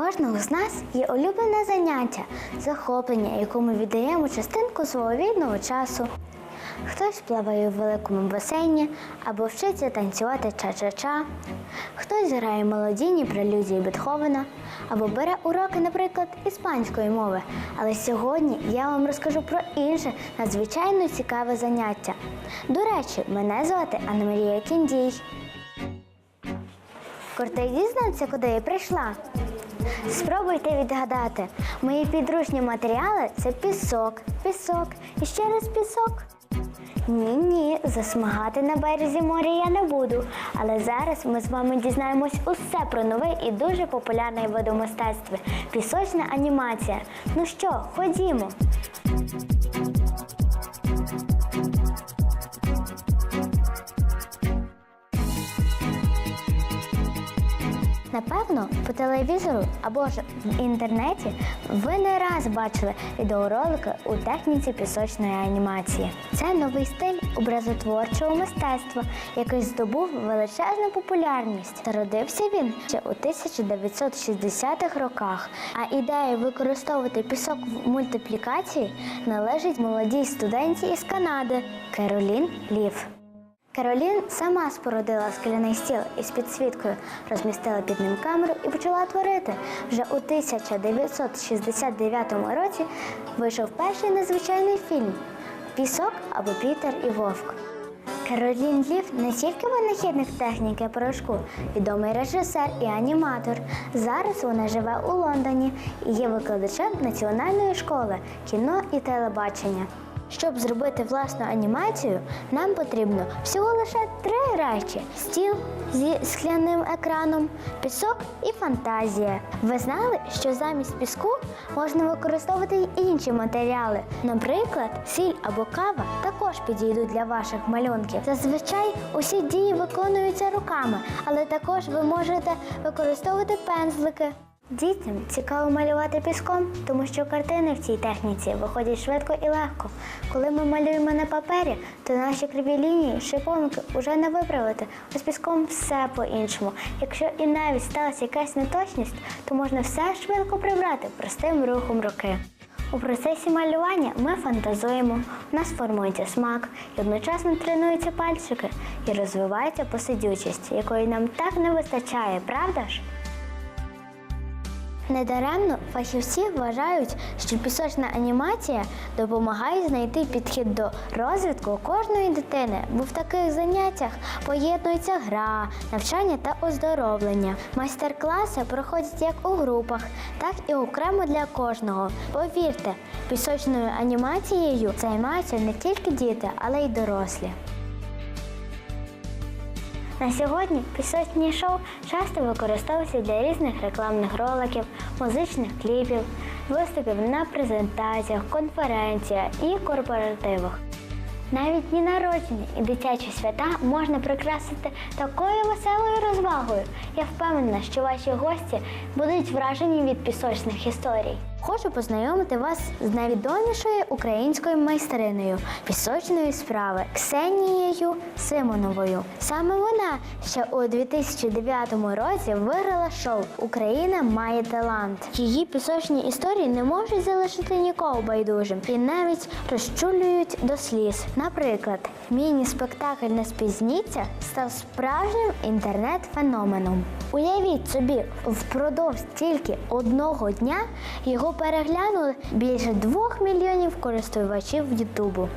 кожного з нас є улюблене заняття, захоплення, якому віддаємо частинку свого вільного часу. Хтось плаває у великому басейні або вчиться танцювати ча-ча-ча, хтось грає мелодійні прелюдії Бетховена або бере уроки, наприклад, іспанської мови. Але сьогодні я вам розкажу про інше надзвичайно цікаве заняття. До речі, мене звати Анна-Марія Кіндій. Коротко дізнатися, куди я прийшла. Спробуйте відгадати. Мої підручні матеріали це пісок, пісок і ще раз пісок. Ні, ні, засмагати на березі моря я не буду. Але зараз ми з вами дізнаємось усе про нове і дуже популярне вид пісочна анімація. Ну що, ходімо. Напевно, по телевізору або ж в інтернеті ви не раз бачили відеоролики у техніці пісочної анімації. Це новий стиль образотворчого мистецтва, який здобув величезну популярність. Зародився він ще у 1960-х роках. А ідея використовувати пісок в мультиплікації належить молодій студенті із Канади Керолін Лів. Каролін сама спорудила скляний стіл із підсвіткою, розмістила під ним камеру і почала творити. Вже у 1969 році вийшов перший незвичайний фільм Пісок або Пітер і Вовк. Каролін Лів не тільки винахідник техніки порошку, відомий режисер і аніматор. Зараз вона живе у Лондоні і є викладачем національної школи кіно і телебачення. Щоб зробити власну анімацію, нам потрібно всього лише три речі: стіл зі скляним екраном, пісок і фантазія. Ви знали, що замість піску можна використовувати й інші матеріали. Наприклад, сіль або кава також підійдуть для ваших малюнків. Зазвичай усі дії виконуються руками, але також ви можете використовувати пензлики. Дітям цікаво малювати піском, тому що картини в цій техніці виходять швидко і легко. Коли ми малюємо на папері, то наші криві лінії, шиповники вже не виправити. А з піском все по-іншому. Якщо і навіть сталася якась неточність, то можна все швидко прибрати простим рухом руки. У процесі малювання ми фантазуємо, у нас формується смак, і одночасно тренуються пальчики і розвивається посидючість, якої нам так не вистачає, правда ж? Недаремно фахівці вважають, що пісочна анімація допомагає знайти підхід до розвитку кожної дитини, бо в таких заняттях поєднується гра, навчання та оздоровлення. Майстер-класи проходять як у групах, так і окремо для кожного. Повірте, пісочною анімацією займаються не тільки діти, але й дорослі. На сьогодні пісочні шоу часто використовуються для різних рекламних роликів, музичних кліпів, виступів на презентаціях, конференціях і корпоративах. Навіть дні народження і дитячі свята можна прикрасити такою веселою розвагою. Я впевнена, що ваші гості будуть вражені від пісочних історій. Хочу познайомити вас з найвідомішою українською майстриною пісочної справи Ксенією Симоновою. Саме вона ще у 2009 році виграла шоу Україна має талант. Її пісочні історії не можуть залишити нікого байдужим і навіть розчулюють до сліз. Наприклад, міні-спектакль Не спізніться став справжнім інтернет-феноменом. Уявіть собі, впродовж тільки одного дня переглянули більше двох мільйонів користувачів Ютубу.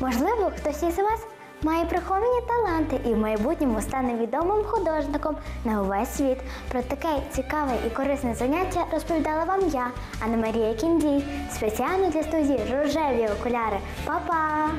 Можливо, хтось із вас має приховані таланти і в майбутньому стане відомим художником на увесь світ. Про таке цікаве і корисне заняття розповідала вам я, Анна Марія Кіндій, спеціально для студії Рожеві окуляри. Па-па!